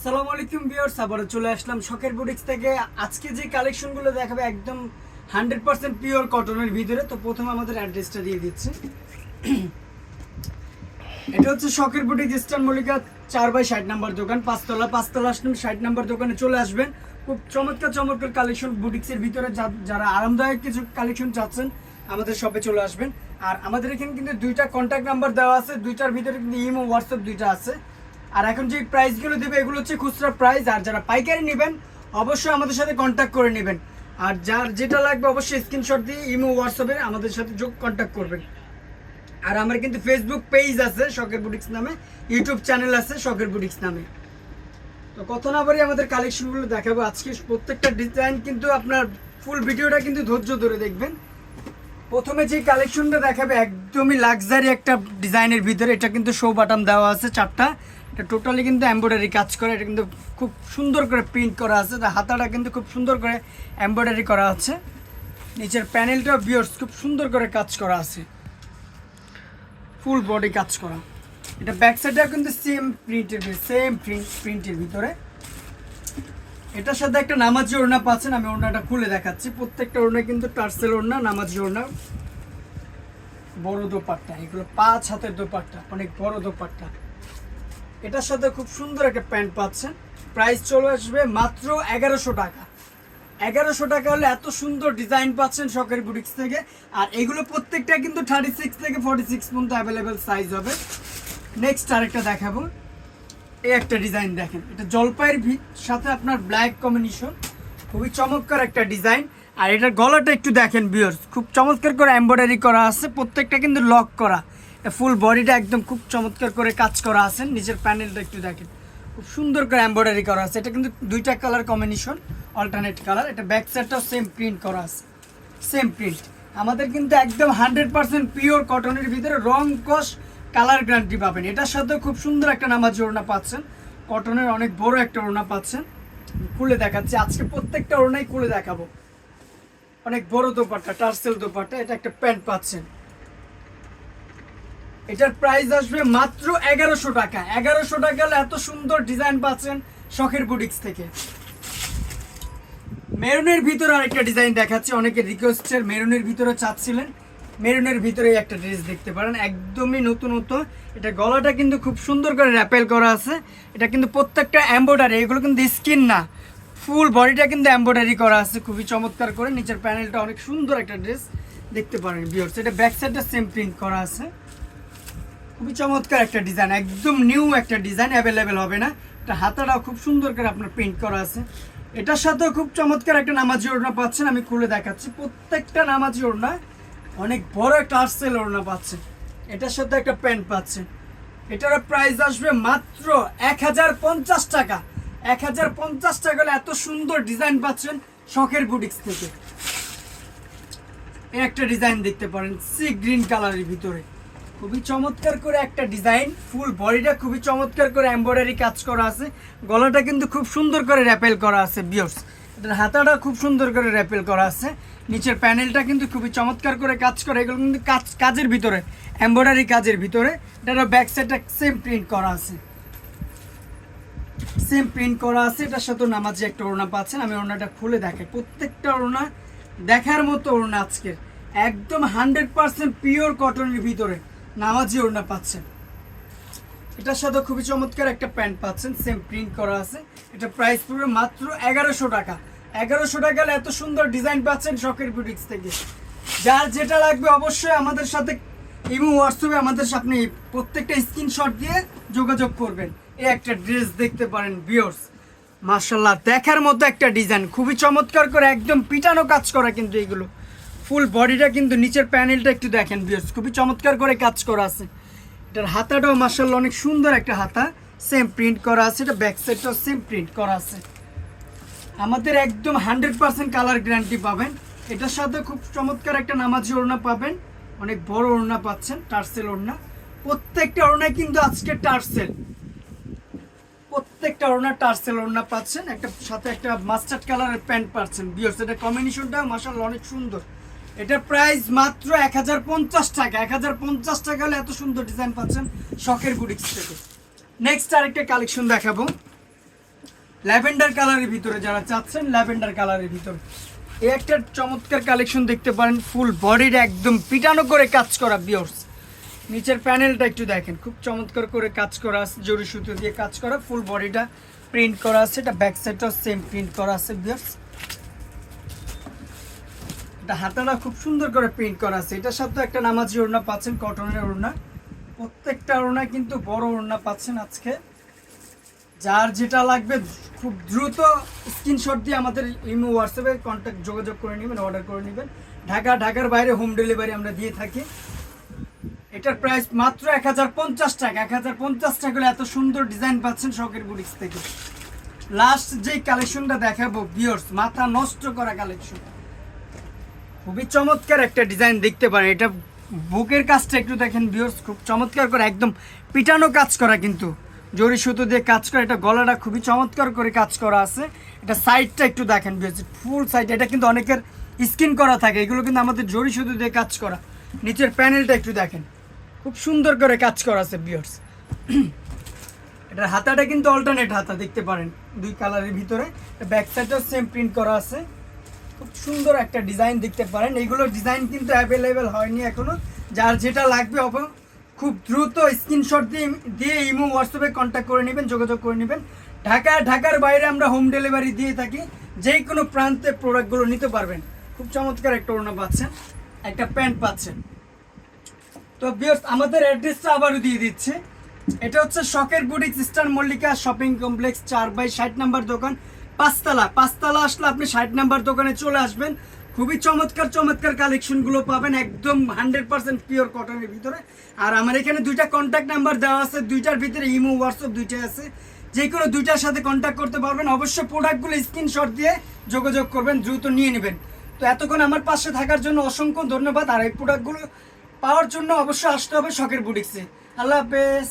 আসসালামু আলাইকুম ভিউয়ার্স, আবারও চলে আসলাম শখের বুটিক্স থেকে। আজকে যে কালেকশনগুলো দেখাবে একদম হান্ড্রেড পার্সেন্ট পিওর কটনের ভিতরে, তো প্রথমে আমাদের অ্যাড্রেসটা দিয়ে দিচ্ছি। এটা হচ্ছে শখের বুটিক ইস্টার্ন মল্লিকা চার বাই ষাট নাম্বার দোকান, পাঁচতলা পাঁচতলা আসবেন ষাট নাম্বার দোকানে চলে আসবেন। খুব চমৎকার চমৎকার কালেকশন বুটিক্সের ভিতরে যারা আরামদায়ক কিছু কালেকশন চাচ্ছেন, আমাদের শপে চলে আসবেন। আর আমাদের এখানে কিন্তু দুইটা কন্ট্যাক্ট নাম্বার দেওয়া আছে, দুইটার ভিতরে কিন্তু ইমো হোয়াটসঅ্যাপ দুইটা আছে। আর এখন যে প্রাইসগুলো দেবে, এগুলো হচ্ছে খুচরা প্রাইস। আর যারা পাইকারি নেবেন, অবশ্যই আমাদের সাথে কন্ট্যাক্ট করে নেবেন। আর যার যেটা লাগবে, অবশ্যই স্ক্রিনশট দিয়ে ইমো হোয়াটসঅ্যাপে আমাদের সাথে যোগ কন্ট্যাক্ট করবেন। আর আমার কিন্তু ফেসবুক পেজ আছে, শখের বুটিক্স নামে। ইউটিউব চ্যানেল আছে, শখের বুটিক্স নামে। তো কত না বাড়ি আমাদের কালেকশনগুলো দেখাবো আজকে। প্রত্যেকটা ডিজাইন কিন্তু আপনার ফুল ভিডিওটা কিন্তু ধৈর্য ধরে দেখবেন। প্রথমে যে কালেকশনটা দেখাবে, একদমই লাক্সারি একটা ডিজাইনের ভিতরে। এটা কিন্তু শো বাটাম দেওয়া আছে চারটা। এটা টোটালি কিন্তু এমব্রয়ডারি কাজ করে, এটা কিন্তু খুব সুন্দর করে প্রিন্ট করা আছে হাতাটা কিন্তু খুব সুন্দর করে এমব্রয়ডারি করা আছে। নিচের প্যানেলটা বিয়ার্স খুব সুন্দর করে কাজ করা আছে। ফুল বডি কাজ করা। এটা ব্যাক সাইডটা কিন্তু সেম প্রিন্টের সেম প্রিন্ট প্রিন্টের ভিতরে। এটার সাথে একটা নামাজি ওড়না পাচ্ছেন, আমি ওড়নাটা খুলে দেখাচ্ছি। প্রত্যেকটা ওড়না কিন্তু টার্সেল ওড়না, নামাজি ওড়না। বড় দোপাট্টা, এগুলো পাঁচ হাতের দোপাট্টা, অনেক বড় দোপাট্টা। এটার সাথে খুব সুন্দর একটা প্যান্ট পাচ্ছেন। প্রাইস চলে আসবে মাত্র এগারোশো টাকা। এগারোশো টাকা হলে এত সুন্দর ডিজাইন পাচ্ছেন সরকারি বুটিক্স থেকে। আর এগুলো প্রত্যেকটা কিন্তু থার্টি সিক্স থেকে ফর্টি সিক্স পর্যন্ত অ্যাভেলেবেল সাইজ হবে। নেক্সট আরেকটা দেখাবো। এই একটা ডিজাইন দেখেন। এটা জলপাইয়ের সাথে আপনার ব্ল্যাক কম্বিনেশন খুবই চমৎকার একটা ডিজাইন। আর এটার গলাটা একটু দেখেন বিয়ার্স খুব চমৎকার করে এমব্রয়ডারি করা আছে। প্রত্যেকটা কিন্তু লক করা। ফুল বডিটা একদম খুব চমৎকার করে কাজ করা আছে। নিচের প্যানেলটা একটু দেখেন। খুব সুন্দর করে এমব্রয়ডারি করা আছে। এটা কিন্তু দুইটা কালার কম্বিনেশন অল্টারনেট কালার এটা ব্যাক সাইডটাও সেম প্রিন্ট করা আছে। সেম প্রিন্ট আমাদের কিন্তু একদম হান্ড্রেড পার্সেন্ট পিওর কটনের ভিতরে রং, কস কালার গ্যারান্টি পাবেন। এটার সাথে খুব সুন্দর একটা নামাজ ওড়না পাচ্ছেন। কটনের অনেক বড় একটা ওড়না পাচ্ছেন। খুলে দেখাচ্ছি। আজকে প্রত্যেকটা ওড়নাই খুলে দেখাবো। অনেক বড় দোপাট্টা, টার্সেল দোপাট্টা। এটা একটা প্যান্ট পাচ্ছেন। এটার প্রাইস আসবে মাত্র এগারোশো টাকা। এগারোশো টাকা এত সুন্দর ডিজাইন পাচ্ছেন শখের বুটিক্স থেকে। মেরুনের ভিতরে আরেকটা ডিজাইন দেখাচ্ছি। অনেকে রিকোয়েস্টের মেরুনের ভিতরে চাচ্ছিলেন। মেরুনের ভিতরে একটা ড্রেস দেখতে পারেন। একদমই নতুনত্ব। এটা গলাটা কিন্তু খুব সুন্দর করে র্যাপেল করা আছে। এটা কিন্তু প্রত্যেকটা এম্ব্রয়ডারি এগুলো কিন্তু স্কিন না। ফুল বডিটা কিন্তু এম্ব্রয়ডারি করা আছে। খুবই চমৎকার করে। নিচের প্যানেলটা অনেক সুন্দর একটা ড্রেস দেখতে পারেন বিয়ার্স এটা ব্যাক সাইডটা সেম প্রিন্ট করা আছে। খুবই চমৎকার একটা ডিজাইন একদম নিউ একটা ডিজাইন অ্যাভেলেবেল হবে না। এটা হাতাটাও খুব সুন্দর করে আপনার প্রিন্ট করা আছে। এটার সাথেও খুব চমৎকার একটা নামাজি ওড়না পাচ্ছেন, আমি খুলে দেখাচ্ছি। প্রত্যেকটা নামাজি ওড়না অনেক বড় একটা আর্সেল ওড়না পাচ্ছেন এটার সাথে একটা প্যান্ট পাচ্ছেন এটার প্রাইস আসবে মাত্র এক হাজার পঞ্চাশ টাকা। এক হাজার পঞ্চাশ টাকা হলে এত সুন্দর ডিজাইন পাচ্ছেন শখের বুটিক্স থেকে। একটা ডিজাইন দেখতে পারেন সি গ্রিন কালারের ভিতরে। খুবই চমৎকার করে একটা ডিজাইন, ফুল বডিটা খুবই চমৎকার করে এমব্রয়ডারি কাজ করা আছে। গলাটা কিন্তু খুব সুন্দর করে র্যাপেল করা আছে বিয়র্স এটার হাতাটা খুব সুন্দর করে র্যাপেল করা আছে। নিচের প্যানেলটা কিন্তু খুবই চমৎকার করে কাজ করে, এগুলো কিন্তু কাজ, কাজের ভিতরে এমব্রয়ডারি কাজের ভিতরে। এটার ব্যাক সাইডটা সেম প্রিন্ট করা আছে। সেম প্রিন্ট করা আছে, এটার সাথে নামাজি একটা ওড়না পাচ্ছেন, আমি ওড়নাটা খুলে দেখে প্রত্যেকটা ওড়না দেখার মতো ওড়না আজকের। একদম হান্ড্রেড পার্সেন্ট পিওর কটনের ভিতরে। নামাজি ওড়না পাচ্ছেন। এটার সাথে খুবই চমৎকার একটা প্যান্ট পাচ্ছেন সেম প্রিন্ট করা আছে। এটা প্রাইস পড়বে মাত্র এগারোশো টাকা। এগারোশো টাকা এত সুন্দর ডিজাইন পাচ্ছেন শখের বুটিক্স থেকে। যার যেটা লাগবে অবশ্যই আমাদের সাথে ইমো, হোয়াটসঅ্যাপে আমাদের আপনি প্রত্যেকটা স্ক্রিনশট দিয়ে যোগাযোগ করবেন। এই একটা ড্রেস দেখতে পারেন বিয়র্স মার্শাল্লাহ দেখার মতো একটা ডিজাইন খুবই চমৎকার করে, একদম পিটানো কাজ করা কিন্তু এগুলো। ফুল বডিটা কিন্তু নিচের প্যানেলটা একটু দেখেন বিয়র্স খুবই চমৎকার করে কাজ করা আছে। এটার হাতাটাও মার্শাল্লাহ অনেক সুন্দর একটা হাতা। সেম প্রিন্ট করা আছে, এটা ব্যাক সাইডটাও সেম প্রিন্ট করা আছে। আমাদের একদম হান্ড্রেড পার্সেন্ট কালার গ্যারান্টি পাবেন। এটার সাথে খুব চমৎকার একটা নামাজি ওড়না পাবেন। অনেক বড় ওড়না পাচ্ছেন, টার্সেল ওড়না। প্রত্যেকটা ওড়নায় কিন্তু আজকে টার্সেল। প্রত্যেকটা ওড়না টার্সেল ওড়না পাচ্ছেন। একটা সাথে একটা মাস্টার্ড কালারের প্যান্ট পাচ্ছেন। বিয়র্স এটা কম্বিনেশনটা মাসাল্লাহ অনেক সুন্দর। এটার প্রাইস মাত্র এক হাজার পঞ্চাশ টাকা। এক হাজার পঞ্চাশ টাকা হলে এত সুন্দর ডিজাইন পাচ্ছেন শখের বুটিক্স থেকে। নেক্সট আরেকটা কালেকশন দেখাবো। ল্যাভেন্ডার কালারের ভিতরে যারা চাচ্ছেন ল্যাভেন্ডার কালারের ভিতরে। এই একটা চমৎকার কালেকশন দেখতে পারেন ফুল বডির একদম পিটানো করে কাজ করা বিয়র্স নিচের প্যানেলটা একটু দেখেন, খুব চমৎকার করে কাজ করা আছে জরি সুতো দিয়ে কাজ করা ফুল বডিটা প্রিন্ট করা আছে, এটা ব্যাক সাইডটাও সেম প্রিন্ট করা আছে বিয়ার্স এটা হাতাটা খুব সুন্দর করে প্রিন্ট করা আছে। এটার সাথে একটা নামাজি ওড়না পাচ্ছেন, কটনের ওড়না। প্রত্যেকটা ওড়না কিন্তু বড় ওড়না পাচ্ছেন আজকে। যার যেটা লাগবে, খুব দ্রুত স্ক্রিনশট দিয়ে আমাদের ইমো হোয়াটসঅ্যাপে কন্ট্যাক্ট যোগাযোগ করে নেবেন অর্ডার করে নেবেন। ঢাকা, ঢাকার বাইরে হোম ডেলিভারি আমরা দিয়ে থাকি। এটার প্রাইস মাত্র এক হাজার পঞ্চাশ টাকা। এক হাজার পঞ্চাশ টাকা এত সুন্দর ডিজাইন পাচ্ছেন শখের বুটিক্স থেকে। লাস্ট যেই কালেকশনটা দেখাবো বিয়র্স মাথা নষ্ট করা কালেকশন খুবই চমৎকার একটা ডিজাইন দেখতে পারেন। এটা বুকের কাজটা একটু দেখেন বিয়র্স খুব চমৎকার করে, একদম পিটানো কাজ করা কিন্তু। জরি সুতো দিয়ে কাজ করা, এটা গলাটা খুবই চমৎকার করে কাজ করা আছে। এটা সাইডটা একটু দেখেন বিয়র্স ফুল সাইড এটা কিন্তু অনেকের স্কিন করা থাকে, এগুলো কিন্তু আমাদের জরি সুতো দিয়ে কাজ করা। নিচের প্যানেলটা একটু দেখেন। খুব সুন্দর করে কাজ করা আছে বিয়র্স এটার হাতাটা কিন্তু অল্টারনেট হাতা, দেখতে পারেন, দুই কালারের ভিতরে। ব্যাক সাইডটাও সেম প্রিন্ট করা আছে। খুব সুন্দর একটা ডিজাইন দেখতে পারেন। এইগুলোর ডিজাইন কিন্তু অ্যাভেলেবেল হয়নি এখনও যার যেটা লাগবে খুব দ্রুত স্ক্রিনশট দিয়ে দিয়ে ইমো হোয়াটসঅ্যাপে কন্ট্যাক্ট করে নেবেন, যোগাযোগ করে নেবেন। ঢাকা, ঢাকার বাইরে আমরা হোম ডেলিভারি দিয়ে থাকি। যে কোনো প্রান্তে প্রোডাক্টগুলো নিতে পারবেন। খুব চমৎকার একটা ওড়না পাচ্ছেন, একটা প্যান্ট পাচ্ছেন। তো বিয়র্স আমাদের অ্যাড্রেসটা আবারও দিয়ে দিচ্ছে। এটা হচ্ছে শখের boutique sister Mallika shopping complex চার বাই ষাট নাম্বার দোকান। পাঁচতলা পাঁচতলা আসলে আপনি ষাট নাম্বার দোকানে চলে আসবেন। খুবই চমৎকার চমৎকার কালেকশনগুলো পাবেন, একদম হান্ড্রেড পার্সেন্ট পিওর কটনের ভিতরে। আর আমার এখানে দুইটা কন্ট্যাক্ট নাম্বার দেওয়া আছে, দুইটার ভিতরে ইমো হোয়াটসঅ্যাপ দুইটাই আছে। যে কোনো দুইটার সাথে কন্ট্যাক্ট করতে পারবেন। অবশ্যই প্রোডাক্টগুলো স্ক্রিনশট দিয়ে যোগাযোগ করবেন, দ্রুত নিয়ে নেবেন। তো এতক্ষণ আমার পাশে থাকার জন্য অসংখ্য ধন্যবাদ। আর এই প্রোডাক্টগুলো পাওয়ার জন্য অবশ্যই আসতে হবে শখের বুটিক্সে আল্লাহ হাফেজ।